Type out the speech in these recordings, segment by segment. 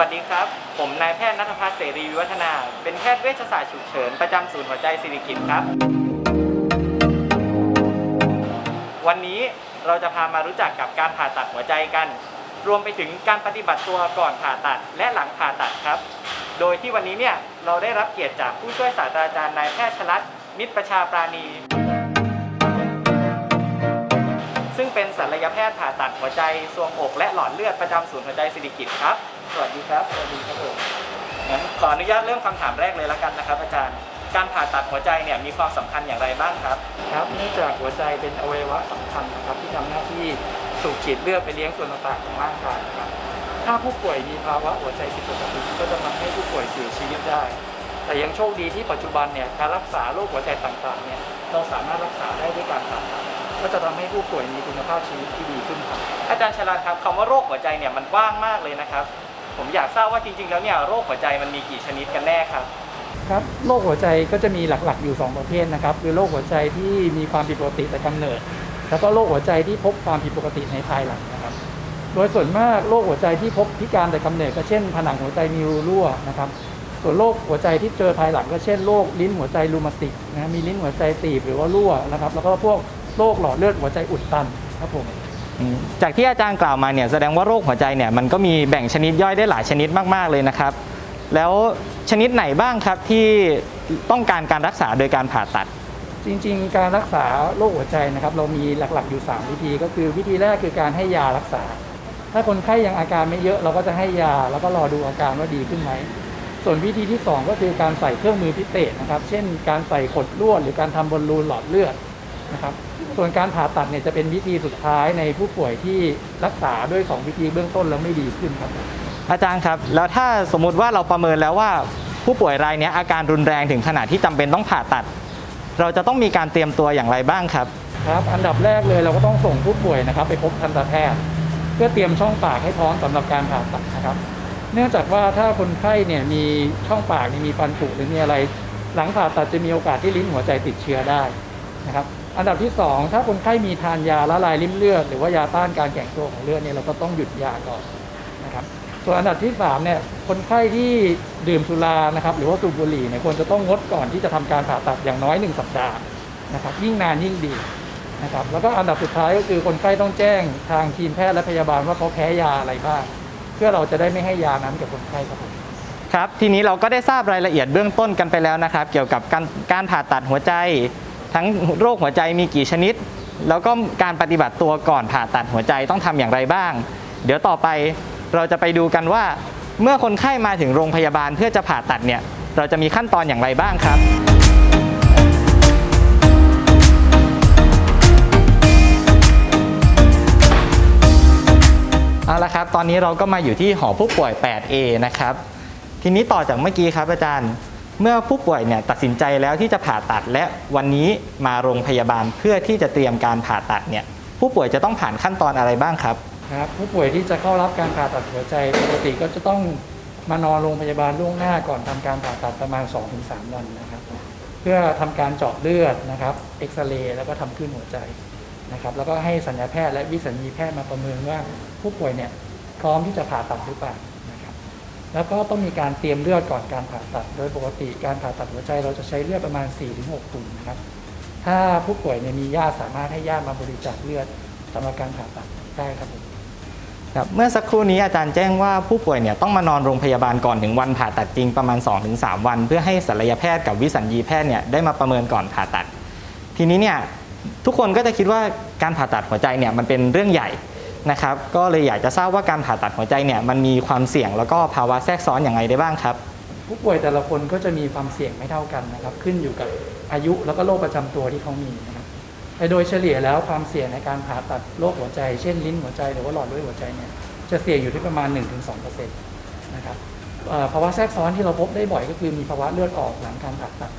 วัสดีครับ ผมนายแพทย์นัทภัสเสรีวิวัฒนา เป็นแพทย์เวชศาสตร์ฉุกเฉิน ประจำศูนย์หัวใจสิริกิติ์ครับ วันนี้เราจะพามารู้จักกับการผ่าตัดหัวใจกัน รวมไปถึงการปฏิบัติตัวก่อนผ่าตัดและหลังผ่าตัดครับ โดยที่วันนี้เนี่ยเราได้รับเกียรติจากผู้ช่วยศาสตราจารย์นายแพทย์ชลัดมิตรประชาปราณี ศัลยแพทย์ผ่าตัดหัวใจทรวงอกและหลอดเลือดประจำศูนย์หัวใจสิริกิติ์ครับ สวัสดีครับ สวัสดีครับผมงั้นขออนุญาตเริ่มคำถามแรกเลยล้วกันนะครับ อาจารย์ การผ่าตัดหัวใจเนี่ยมีความสำคัญอย่างไรบ้างครับ ครับเนื่องจากหัวใจเป็นอวัยวะสำคัญนะครับที่ทำหน้าที่สูบฉีดเลือดไปเลี้ยงส่วนต่างๆของร่างกายนะครับถ้าผู้ป่วยมีภาวะหัวใจผิดปกติก็จะทำให้ผู้ป่วยเสียชีวิตได้ แต่ยังโชคดีที่ปัจจุบันเนี่ยการรักษาโรคหัวใจต่างๆเนี่ยเราสามารถรักษาได้ด้วยการผ่าตัด ก็จะทำให้ผู้ป่วยมีคุณภาพชีวิตที่ดีขึ้นครับ อาจารย์ชลาครับคำว่าโรคหัวใจเนี่ยมันกว้างมากเลยนะครับ ผมอยากทราบว่าจริงๆ แล้วเนี่ยโรคหัวใจมันมีกี่ชนิดกันแน่ครับ ครับโรคหัวใจก็จะมีหลักๆอยู่ 2 ประเภทนะครับ คือโรคหัวใจที่มีความผิดปกติแต่กำเนิด แล้วก็โรคหัวใจที่พบความผิดปกติในภายหลังนะครับ โดยส่วนมากโรคหัวใจที่พบพิการแต่กำเนิด ก็เช่น ผนังหัวใจมีรูรั่วนะครับ ส่วนโรคหัวใจที่เจอภายหลังก็เช่นโรคลิ้นหัวใจรูมาติกนะมีลิ้นหัวใจตีบหรือว่ารั่วนะครับ แล้วก็พวก โรคหลอดเลือดหัวใจอุดตันครับผมจากที่อาจารย์กล่าวมาเนี่ยแสดงว่าโรคหัวใจเนี่ยมันก็มีแบ่งชนิดย่อยได้หลายชนิดมากๆเลยนะครับ แล้วชนิดไหนบ้างครับที่ต้องการการรักษาโดยการผ่าตัด จริงๆ การรักษาโรคหัวใจนะครับ เรามีหลักๆอยู่ 3 วิธีก็คือวิธีแรกคือการให้ยารักษา ถ้าคนไข้ยังอาการไม่เยอะเราก็จะให้ยาแล้วก็รอดูอาการว่าดีขึ้นไหมส่วนวิธีที่ 2 ก็คือการใส่เครื่องมือพิเศษนะครับ เช่น การใส่ขดลวดหรือการทำบอลลูนหลอดเลือดนะครับ ส่วนการผ่าตัดเนี่ยจะเป็นวิธีสุดท้ายในผู้ป่วยที่รักษาด้วย 2 วิธีเบื้องต้นแล้วไม่ดีขึ้นครับ อาจารย์ครับ แล้วถ้าสมมุติว่าเราประเมินแล้วว่าผู้ป่วยรายเนี้ยอาการรุนแรงถึงขนาดที่จำเป็นต้องผ่าตัด เราจะต้องมีการเตรียมตัวอย่างไรบ้างครับครับ อันดับแรกเลยเราก็ต้องส่งผู้ป่วยนะครับ ไปพบทันตแพทย์ เพื่อเตรียมช่องปากให้พร้อมสำหรับการผ่าตัดนะครับ เนื่องจากว่าถ้าคนไข้เนี่ยมีช่องปากนี่มีฟันผุหรือมีอะไร หลังผ่าตัดจะมีโอกาสที่ลิ้นหัวใจติดเชื้อได้นะครับ อันดับที่ 2 ถ้าคนไข้มีทานยาละลายริ่มเลือดหรือว่ายาต้านการแข็งตัวของเลือดเนี่ยเราก็ต้องหยุดยาก่อนนะครับ ส่วนอันดับที่3เนี่ยคนไข้ที่ดื่มสุรานะครับ หรือว่าสูบบุหรี่เนี่ยควรจะต้องงดก่อนที่จะทำการผ่าตัดอย่างน้อย 1 สัปดาห์นะครับ ยิ่งนานยิ่งดีนะครับ แล้วก็อันดับสุดท้ายก็คือคนไข้ต้องแจ้งทางทีมแพทย์และพยาบาลว่าเขาแพ้ยาอะไรบ้างเพื่อเราจะได้ไม่ให้ยานั้นกับคนไข้ครับผมครับ ทีนี้เราก็ได้ทราบรายละเอียดเบื้องต้นกันไปแล้วนะครับ เกี่ยวกับการการผ่าตัดหัวใจ ทั้งโรคหัวใจมีกี่ชนิด แล้วก็การปฏิบัติตัวก่อนผ่าตัดหัวใจต้องทำอย่างไรบ้าง เดี๋ยวต่อไปเราจะไปดูกันว่า เมื่อคนไข้มาถึงโรงพยาบาลเพื่อจะผ่าตัดเนี่ยเราจะมีขั้นตอนอย่างไรบ้างครับ เอาละครับ ตอนนี้เราก็มาอยู่ที่หอผู้ป่วย 8A นะครับ ทีนี้ต่อจากเมื่อกี้ครับอาจารย์ เมื่อผู้ป่วยเนี่ยตัดสินใจแล้วที่จะผ่าตัดและวันนี้มาโรงพยาบาลเพื่อที่จะเตรียมการผ่าตัดเนี่ยผู้ป่วยจะต้องผ่านขั้นตอนอะไรบ้างครับครับผู้ป่วยที่จะเข้ารับการผ่าตัดหัวใจปกติก็จะต้องมานอนโรงพยาบาลล่วงหน้าก่อนทำการผ่าตัดประมาณ 2-3 วันนะครับ เพื่อทำการเจาะเลือดนะครับเอ็กซเรย์แล้วก็ทำคลื่นหัวใจนะครับแล้วก็ให้สัญญาแพทย์และวิสัญญีแพทย์มาประเมินว่าผู้ป่วยเนี่ยพร้อมที่จะผ่าตัดหรือเปล่า แล้วก็ต้องมีการเตรียมเลือดก่อนการผ่าตัด โดยปกติการผ่าตัดหัวใจเราจะใช้เลือดประมาณ 4-6ถุงนะครับ ถ้าผู้ป่วยเนี่ยมีญาติสามารถให้ญาติมาบริจาคเลือดสำหรับการผ่าตัดได้ครับผมครับเมื่อสักครู่นี้อาจารย์แจ้งว่าผู้ป่วยเนี่ยต้องมานอนโรงพยาบาลก่อนถึงวันผ่าตัดจริงประมาณ 2-3 วัน เพื่อให้ศัลยแพทย์กับวิสัญญีแพทย์เนี่ยได้มาประเมินก่อนผ่าตัด ทีนี้เนี่ยทุกคนก็จะคิดว่าการผ่าตัดหัวใจเนี่ยมันเป็นเรื่องใหญ่ นะครับก็เลยอยากจะทราบว่าการผ่าตัดหัวใจเนี่ยมันมีความเสี่ยงแล้วก็ภาวะแทรกซ้อนอย่างไรได้บ้างครับ ผู้ป่วยแต่ละคนก็จะมีความเสี่ยงไม่เท่ากันนะครับ ขึ้นอยู่กับอายุแล้วก็โรคประจำตัวที่เขามีนะครับแต่โดยเฉลี่ยแล้วความเสี่ยงในการผ่าตัดโรคหัวใจ เช่นลิ้นหัวใจหรือว่าหลอดเลือดหัวใจเนี่ยจะเสี่ยงอยู่ที่ประมาณ 1-2%นะครับภาวะแทรกซ้อนที่เราพบได้บ่อยก็คือมีภาวะเลือดออกหลังการผ่าตัด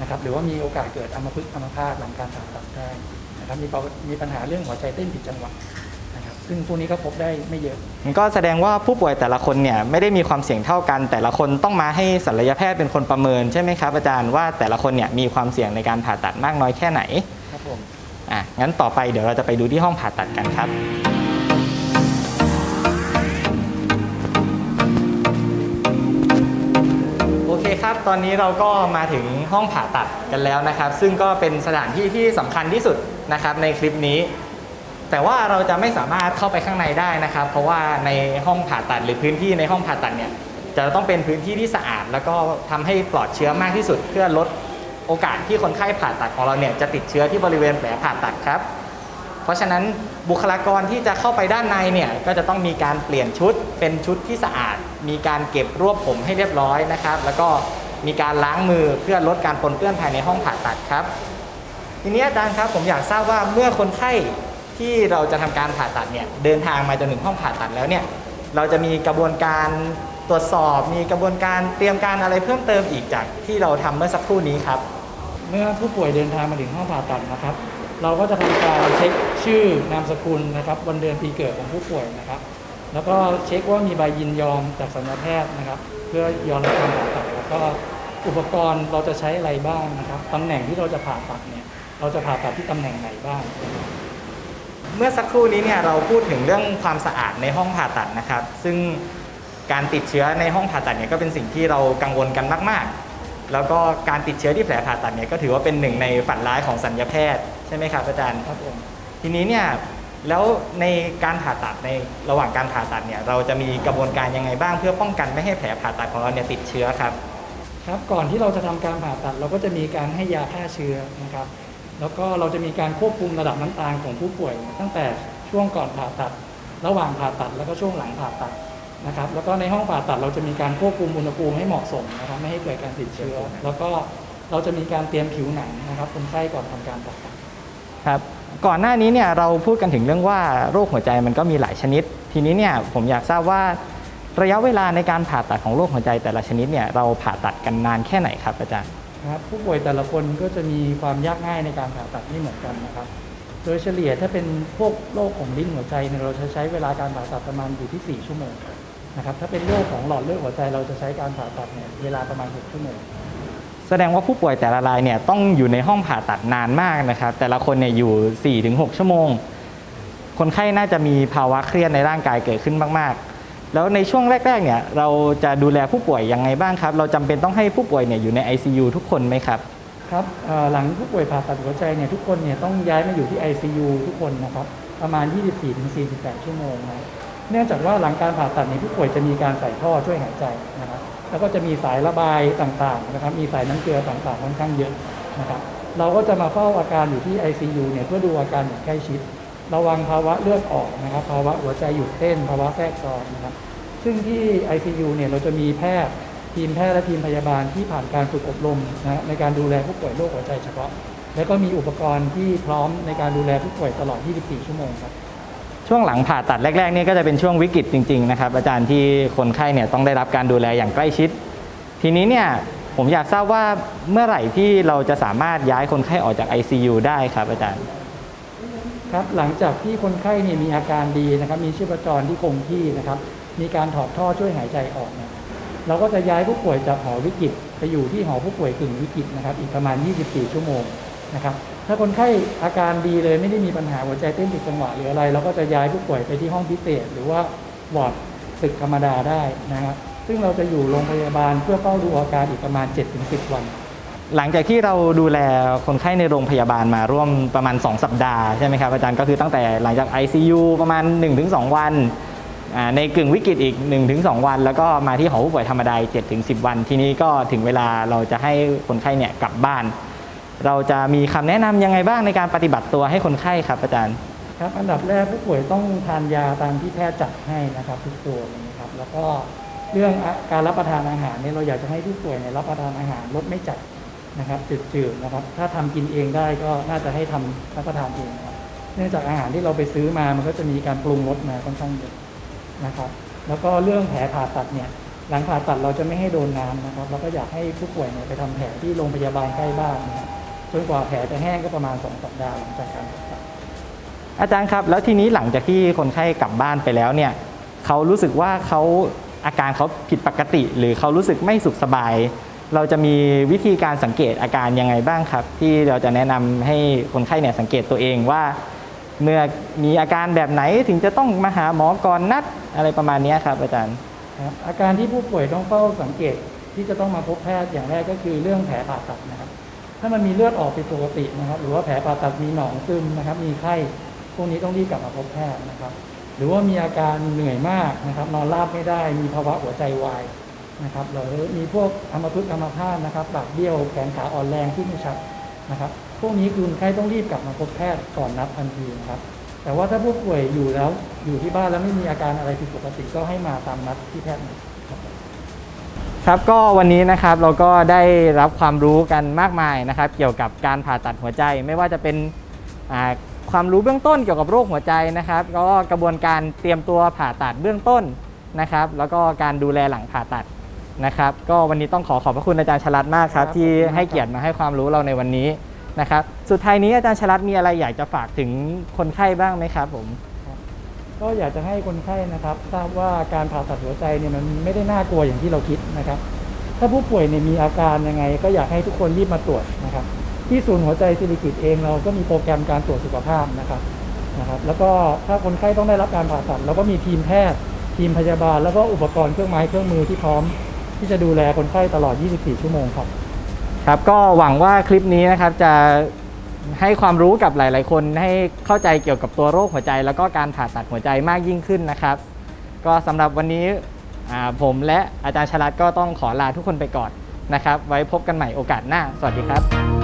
นะครับ หรือว่ามีโอกาสเกิดอัมพฤกษ์อัมพาตหลังการผ่าตัดได้นะครับมีปกมีปัญหาเรื่องหัวใจเต้นผิดจังหวะ ซึ่งพวกนี้ก็พบได้ไม่เยอะมันก็แสดงว่าผู้ป่วยแต่ละคนเนี่ยไม่ได้มีความเสี่ยงเท่ากัน แต่ละคนต้องมาให้ศัลยแพทย์เป็นคนประเมินใช่ไหมครับอาจารย์ว่าแต่ละคนเนี่ยมีความเสี่ยงในการผ่าตัดมากน้อยแค่ไหนครับผมอะงั้นต่อไปเดี๋ยวเราจะไปดูที่ห้องผ่าตัดกันครับคตอนนี้เราก็มาถึงห้องผ่าตัดกันแล้วนะครับ ซึ่งก็เป็นสถานที่ที่สำคัญที่สุดนะครับในคลิปนี้ แต่ว่าเราจะไม่สามารถเข้าไปข้างในได้นะครับ เพราะว่าในห้องผ่าตัดหรือพื้นที่ในห้องผ่าตัดเนี่ยจะต้องเป็นพื้นที่ที่สะอาด แล้วก็ทำให้ปลอดเชื้อมากที่สุด เพื่อลดโอกาสที่คนไข้ผ่าตัดของเราเนี่ยจะติดเชื้อที่บริเวณแผลผ่าตัดครับ เพราะฉะนั้นบุคลากรที่จะเข้าไปด้านในเนี่ยก็จะต้องมีการเปลี่ยนชุด เป็นชุดที่สะอาด มีการเก็บรวบผมให้เรียบร้อยนะครับ แล้วก็มีการล้างมือเพื่อลดการปนเปื้อนภายในห้องผ่าตัดครับ ทีนี้อาจารย์ครับผมอยากทราบว่าเมื่อคนไข้ ที่เราจะทำการผ่าตัดเนี่ยเดินทางมาจนถึงห้องผ่าตัดแล้วเนี่ยเราจะมีกระบวนการตรวจสอบมีกระบวนการเตรียมการอะไรเพิ่มเติมอีกจากที่เราทำเมื่อสักครู่นี้ครับ เมื่อผู้ป่วยเดินทางมาถึงห้องผ่าตัดนะครับ เราก็จะทำการเช็คชื่อนามสกุลนะครับวันเดือนปีเกิดของผู้ป่วยนะครับ แล้วก็เช็คว่ามีใบยินยอมจากสัญญาแพทย์นะครับ เพื่อยอมรับการผ่าตัดแล้วก็อุปกรณ์เราจะใช้อะไรบ้างนะครับตำแหน่งที่เราจะผ่าตัดเนี่ยเราจะผ่าตัดที่ตำแหน่งไหนบ้าง เมื่อสักครู่นี้เนี่ยเราพูดถึงเรื่องความสะอาดในห้องผ่าตัดนะครับ ซึ่งการติดเชื้อในห้องผ่าตัดเนี่ยก็เป็นสิ่งที่เรากังวลกันมาก ๆ แล้วก็การติดเชื้อที่แผลผ่าตัดเนี่ยก็ถือว่าเป็นหนึ่งในฝันร้ายของสัญญาแพทย์ใช่ไหมครับอาจารย์ครับผมทีนี้เนี่ยแล้วในการผ่าตัดในระหว่างการผ่าตัดเนี่ยเราจะมีกระบวนการยังไงบ้างเพื่อป้องกันไม่ให้แผลผ่าตัดของเราเนี่ยติดเชื้อครับครับก่อนที่เราจะทำการผ่าตัดเราก็จะมีการให้ยาฆ่าเชื้อนะครับ แล้วก็เราจะมีการควบคุมระดับน้ำตาลของผู้ป่วย ตั้งแต่ช่วงก่อนผ่าตัด ระหว่างผ่าตัด แล้วก็ช่วงหลังผ่าตัดนะครับ แล้วก็ในห้องผ่าตัดเราจะมีการควบคุมอุณหภูมิให้เหมาะสมนะครับไม่ให้เกิดการติดเชื้อ แล้วก็เราจะมีการเตรียมผิวหนังนะครับคนไข้ก่อนทำการผ่าตัดครับก่อนหน้านี้เนี่ยเราพูดกันถึงเรื่องว่าโรคหัวใจมันก็มีหลายชนิด ทีนี้เนี่ยผมอยากทราบว่าระยะเวลาในการผ่าตัดของโรคหัวใจแต่ละชนิดเนี่ยเราผ่าตัดกันนานแค่ไหนครับอาจารย์ นะครับผู้ป่วยแต่ละคนก็จะมีความยากง่ายในการผ่าตัดไม่เหมือนกันนะครับ โดยเฉลี่ยถ้าเป็นพวกโรคของลิ้นหัวใจเนี่ยเราจะใช้เวลาการผ่าตัดประมาณอยู่ที่ 4 ชั่วโมงนะครับถ้าเป็นโรคของหลอดเลือดหัวใจเราจะใช้การผ่าตัดเนี่ยเวลาประมาณ 6 ชั่วโมงแสดงว่าผู้ป่วยแต่ละรายเนี่ยต้องอยู่ในห้องผ่าตัดนานมากนะครับ แต่ละคนเนี่ยอยู่ 4-6 ชั่วโมง คนไข้น่าจะมีภาวะเครียดในร่างกายเกิดขึ้นมากๆ แล้วในช่วงแรกๆเนี่ยเราจะดูแลผู้ป่วยยังไงบ้างครับ เราจำเป็นต้องให้ผู้ป่วยเนี่ยอยู่ใน ICU ทุกคนไหมครับครับหลังผู้ป่วยผ่าตัดหัวใจเนี่ยทุกคนเนี่ยต้องย้ายมาอยู่ที่ ICU ทุกคนนะครับประมาณ 24-48 ชั่วโมงนะเนื่องจากว่าหลังการผ่าตัดเนี่ยผู้ป่วยจะมีการใส่ท่อช่วยหายใจนะครับแล้วก็จะมีสายระบายต่างๆนะครับมีสายน้ำเกลือต่างๆค่อนข้างเยอะนะครับเราก็จะมาเฝ้าอาการอยู่ที่ ICU เนี่ยเพื่อดูอาการอย่างใกล้ชิด ระวังภาวะเลือดออกนะครับ ภาวะหัวใจหยุดเต้น ภาวะแทรกซ้อนนะครับ ซึ่งที่ ICU เนี่ยเราจะมีแพทย์ทีมแพทย์และทีมพยาบาลที่ผ่านการฝึกอบรมนะในการดูแลผู้ป่วยโรคหัวใจเฉพาะ แล้วก็มีอุปกรณ์ที่พร้อมในการดูแลผู้ป่วยตลอด 24 ชั่วโมงครับช่วงหลังผ่าตัดแรกๆนี่ก็จะเป็นช่วงวิกฤตจริงๆนะครับอาจารย์ที่คนไข้เนี่ยต้องได้รับการดูแลอย่างใกล้ชิด ทีนี้เนี่ยผมอยากทราบว่าเมื่อไหร่ที่เราจะสามารถย้ายคนไข้ออกจาก ICU ได้ครับอาจารย์ ครับหลังจากที่คนไข้เนี่ยมีอาการดีนะครับ มีชีพจรที่คงที่นะครับ มีการถอดท่อช่วยหายใจออกเนี่ยเราก็จะย้ายผู้ป่วยจากหอวิกฤตไปอยู่ที่หอผู้ป่วยกึ่งวิกฤตนะครับ อีกประมาณ 24 ชั่วโมงนะครับ ถ้าคนไข้อาการดีเลยไม่ได้มีปัญหาหัวใจเต้นผิดจังหวะหรืออะไร เราก็จะย้ายผู้ป่วยไปที่ห้องพิเศษ หรือว่าวอร์ดตึกธรรมดาได้นะครับ ซึ่งเราจะอยู่โรงพยาบาลเพื่อเฝ้าดูอาการอีกประมาณ 7-10 วัน หลังจากที่เราดูแลคนไข้ในโรงพยาบาลมาร่วมประมาณ 2 สัปดาห์ใช่ไหมครับอาจารย์ก็คือตั้งแต่หลังจาก ICU ประมาณ 1-2 วันอ่าในกึ่งวิกฤตอีก 1-2 วัน แล้วก็มาที่หอผู้ป่วยธรรมดา7-10 วัน ทีนี้ก็ถึงเวลาเราจะให้คนไข้เนี่ยกลับบ้าน เราจะมีคำแนะนำยังไงบ้างในการปฏิบัติตัวให้คนไข้ครับอาจารย์ครับอันดับแรกผู้ป่วยต้องทานยาตามที่แพทย์จัดให้นะครับทุกตัวนะครับแล้วก็เรื่องการรับประทานอาหารเนี่ยเราอยากจะให้ผู้ป่วยเนี่ยรับประทานอาหารรสไม่จัด นะครับจืดๆนะครับ ถ้าทำกินเองได้ก็น่าจะให้ทำรับประทานเองครับเนื่องจากอาหารที่เราไปซื้อมามันก็จะมีการปรุงรสมาค่อนข้างเยอะนะครับ แล้วก็เรื่องแผลผ่าตัดเนี่ยหลังผ่าตัดเราจะไม่ให้โดนน้ำนะครับเราก็อยากให้ผู้ป่วยเนี่ยไปทำแผลที่โรงพยาบาลใกล้บ้านนะครับจนกว่าแผลจะแห้งก็ประมาณสองสัปดาห์หลังจากการผ่าตัดอาจารย์ครับ แล้วทีนี้หลังจากที่คนไข้กลับบ้านไปแล้วเนี่ยเขารู้สึกว่าเขาอาการเขาผิดปกติ หรือเขารู้สึกไม่สุขสบาย เราจะมีวิธีการสังเกตอาการยังไงบ้างครับ ที่เราจะแนะนำให้คนไข้เนี่ยสังเกตตัวเองว่า เมื่อมีอาการแบบไหนถึงจะต้องมาหาหมอก่อนนัดอะไรประมาณนี้ครับอาจารย์อาการที่ผู้ป่วยต้องเฝ้าสังเกตที่จะต้องมาพบแพทย์อย่างแรกก็คือเรื่องแผลผ่าตัดนะครับ ถ้ามันมีเลือดออกผิดปกตินะครับ หรือว่าแผลผ่าตัดมีหนองซึมนะครับ มีไข้พวกนี้ต้องรีบกลับมาพบแพทย์นะครับ หรือว่ามีอาการเหนื่อยมากนะครับ นอนราบไม่ได้มีภาวะหัวใจวาย นะครับหรือมีพวกอัมพฤกษ์อัมพาตนะครับปากเบี้ยวแขนขาอ่อนแรงที่ไม่ชัดนะครับ พวกนี้คือคนไข้ต้องรีบกลับมาพบแพทย์ก่อนนัดทันทีนะครับ แต่ว่าถ้าผู้ป่วยอยู่แล้วอยู่ที่บ้านแล้วไม่มีอาการอะไรผิดปกติก็ให้มาตามนัดที่แพทย์นะครับครับก็วันนี้นะครับเราก็ได้รับความรู้กันมากมายนะครับ เกี่ยวกับการผ่าตัดหัวใจ ไม่ว่าจะเป็นความรู้เบื้องต้นเกี่ยวกับโรคหัวใจนะครับ ก็กระบวนการเตรียมตัวผ่าตัดเบื้องต้นนะครับ แล้วก็การดูแลหลังผ่าตัด นะครับ ก็วันนี้ต้องขอขอบพระคุณอาจารย์ชลัดมากครับครับที่ขอบคุณมากให้เกียรติมาให้ความรู้เราในวันนี้นะครับ สุดท้ายนี้อาจารย์ชลัดมีอะไรอยากจะฝากถึงคนไข้บ้างไหมครับผม ก็อยากจะให้คนไข้นะครับทราบว่าการผ่าตัดหัวใจเนี่ยมันไม่ได้น่ากลัวอย่างที่เราคิดนะครับ ถ้าผู้ป่วยเนี่ยมีอาการยังไง ก็อยากให้ทุกคนรีบมาตรวจนะครับ ที่ศูนย์หัวใจสิริกิตเองเราก็มีโปรแกรมการตรวจสุขภาพนะครับนะครับ แล้วก็ถ้าคนไข้ต้องได้รับการผ่าตัดเราก็มีทีมแพทย์ ทีมพยาบาล แล้วก็อุปกรณ์เครื่องไม้เครื่องมือที่พร้อม ที่จะดูแลคนไข้ตลอด 24 ชั่วโมงครับครับก็หวังว่าคลิปนี้นะครับจะให้ความรู้กับหลาย ๆ คนให้เข้าใจเกี่ยวกับตัวโรคหัวใจ แล้วก็การผ่าตัดหัวใจมากยิ่งขึ้นนะครับ ก็สำหรับวันนี้ผมและอาจารย์ชลัดก็ต้องขอลาทุกคนไปก่อนนะครับ ไว้พบกันใหม่โอกาสหน้า สวัสดีครับ